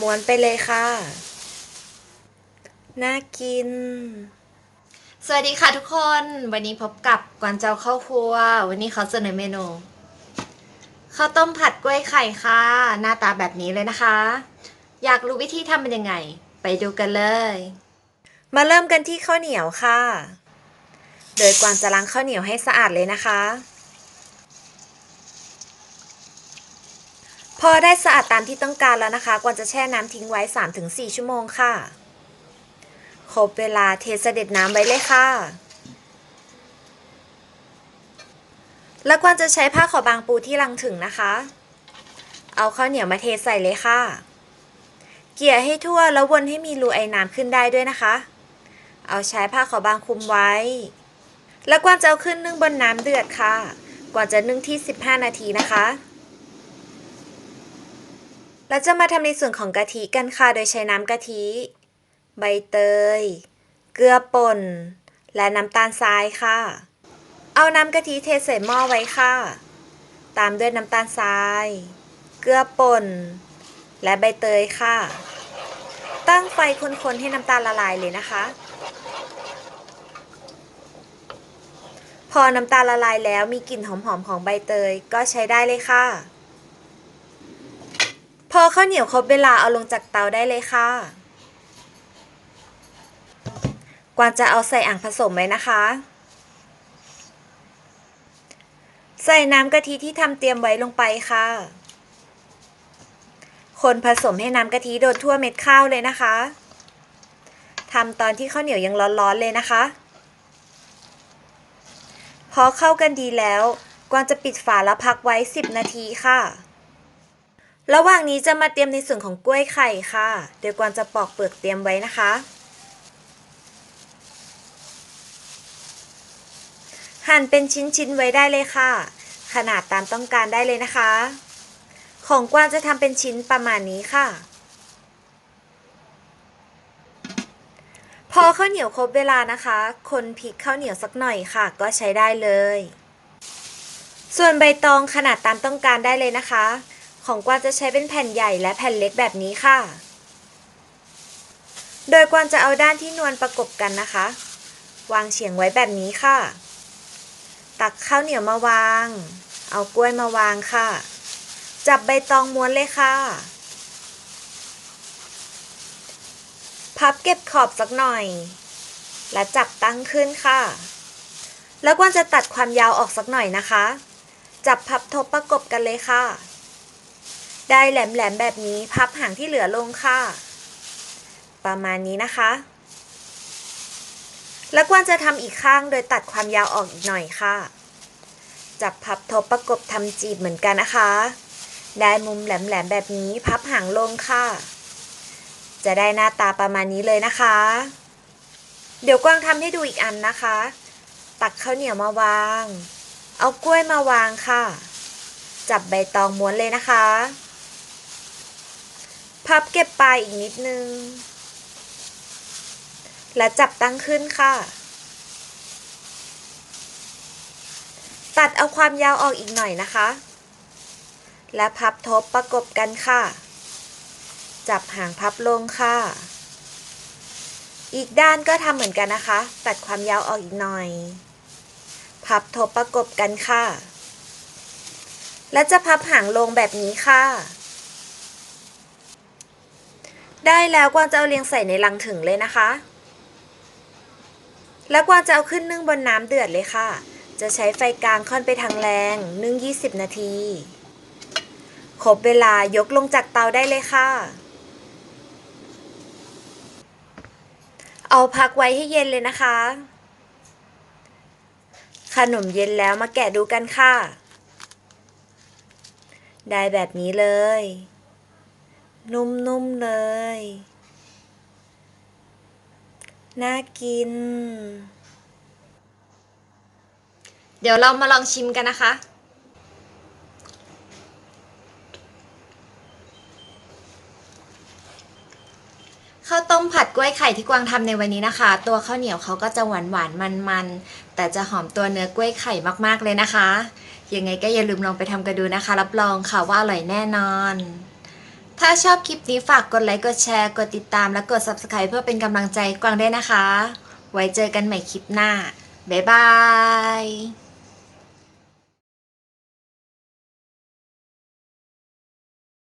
ม้วนไปเลยค่ะ น่ากิน สวัสดีค่ะทุกคน วันนี้พบกับกวนเจ้าข้าวครัว วันนี้เขาเสนอเมนูข้าวต้มผัดกล้วยไข่ค่ะ หน้าตาแบบนี้เลยนะคะ อยากรู้วิธีทำเป็นยังไง ไปดูกันเลย มาเริ่มกันที่ข้าวเหนียวค่ะ โดยกวางจะล้างข้าวเหนียวให้สะอาดเลยนะคะ พอได้สะอาดตามที่ต้องการแล้วนะคะกวางจะแช่น้ำทิ้งไว้ 3-4 ชั่วโมงค่ะ ครบเวลาเทเสด็จน้ำไว้เลยค่ะ แล้วกวางจะใช้ผ้าขาวบางปูที่ลังถึงนะคะ เอาข้าวเหนียวมาเทใส่เลยค่ะ เกี่ยให้ทั่วแล้ววนให้มีรูไอ้น้ำขึ้นได้ด้วยนะคะ เอาใช้ผ้าขาวบางคุมไว้ แล้วกวางจะเอาขึ้นนึ่งบนน้ำเดือดค่ะกวาจะนึ่งที่ 15 นาทีนะคะ เราจะมาทำในส่วนของกะทิกันค่ะ โดยใช้น้ำกะทิ ใบเตย เกลือป่น และน้ำตาลทรายค่ะ เอาน้ำกะทิเทใส่หม้อไว้ค่ะ ตามด้วยน้ำตาลทราย เกลือป่น และใบเตยค่ะ ตั้งไฟคนๆให้น้ำตาลละลายเลยนะคะ พอน้ำตาลละลายแล้วมีกลิ่นหอมๆของใบเตยก็ใช้ได้เลยค่ะ อข้าวเหนียวครบเวลาเอาลงจากเตาได้เลยค่ะ กวางจะเอาใส่อ่างผสมไว้นะคะ ใส่น้ำกะทิที่ทำเตรียมไว้ลงไปค่ะ คนผสมให้น้ำกะทิโดนทั่วเม็ดข้าวเลยนะคะทำตอนที่ข้าวเหนียวยังร้อนๆเลยนะคะ พอเข้ากันดีแล้ว กวางจะปิดฝาแล้วพักไว้ 10 นาทีค่ะ ระหว่างนี้จะมาเตรียมในส่วนของกล้วยไข่ค่ะเดี๋ยวกวางจะปอกเปลือกเตรียมไว้นะคะ หั่นเป็นชิ้นๆไว้ได้เลยค่ะ ขนาดตามต้องการได้เลยนะคะ ของกวางจะทำเป็นชิ้นประมาณนี้ค่ะ พอข้าวเหนียวครบเวลานะคะ คนพริกข้าวเหนียวสักหน่อยค่ะ ก็ใช้ได้เลย ส่วนใบตองขนาดตามต้องการได้เลยนะคะ ของกวางจะใช้เป็นแผ่นใหญ่และแผ่นเล็กแบบนี้ค่ะ โดยกวางจะเอาด้านที่นวลประกบกันนะคะ วางเฉียงไว้แบบนี้ค่ะ ตักข้าวเหนียวมาวาง เอากล้วยมาวางค่ะ จับใบตองม้วนเลยค่ะ พับเก็บขอบสักหน่อย และจับตั้งขึ้นค่ะ แล้วกวางจะตัดความยาวออกสักหน่อยนะคะ จับพับทบประกบกันเลยค่ะ ได้แหลมๆแบบนี้พับหางที่เหลือลงค่ะ ประมาณนี้นะคะ แล้วกวางจะทำอีกข้างโดยตัดความยาวออกอีกหน่อยค่ะ จับพับทบประกบทำจีบเหมือนกันนะคะ ได้มุมแหลมๆแบบนี้พับหางลงค่ะ จะได้หน้าตาประมาณนี้เลยนะคะ เดี๋ยวกวางทำให้ดูอีกอันนะคะ ตักข้าวเหนียวมาวาง เอากล้วยมาวางค่ะจับใบตองม้วนเลยนะคะ พับเก็บปลายอีกนิดนึง และจับตั้งขึ้นค่ะ ตัดเอาความยาวออกอีกหน่อยนะคะ และพับทบประกบกันค่ะ จับหางพับลงค่ะ อีกด้านก็ทำเหมือนกันนะคะ ตัดความยาวออกอีกหน่อย พับทบประกบกันค่ะ และจะพับหางลงแบบนี้ค่ะ ได้แล้วกวางจะเอาเรียงใส่ในลังถึงเลยนะคะ แล้วกวางจะเอาขึ้นนึ่งบนน้ำเดือดเลยค่ะ จะใช้ไฟกลางค่อนไปทางแรงนึ่ง20 นาทีครบเวลายกลงจากเตาได้เลยค่ะ เอาพักไว้ให้เย็นเลยนะคะ ขนมเย็นแล้วมาแกะดูกันค่ะ ได้แบบนี้เลย นุ่มๆเลย น่ากิน เดี๋ยวเรามาลองชิมกันนะคะ ข้าวต้มผัดกล้วยไข่ที่กวางทำในวันนี้นะคะ ตัวข้าวเหนียวเขาก็จะหวานหวานมันมันๆแต่จะหอมตัวเนื้อกล้วยไข่มากๆเลยนะคะ ยังไงก็อย่าลืมลองไปทำกันดูนะคะ รับรองค่ะว่าอร่อยแน่นอน ถ้าชอบคลิปนี้ฝากกดไลค์ กดแชร์ กดติดตาม และกด Subscribe เพื่อเป็นกำลังใจกวางด้วยนะคะ ไว้เจอกันใหม่คลิปหน้า บ๊ายบาย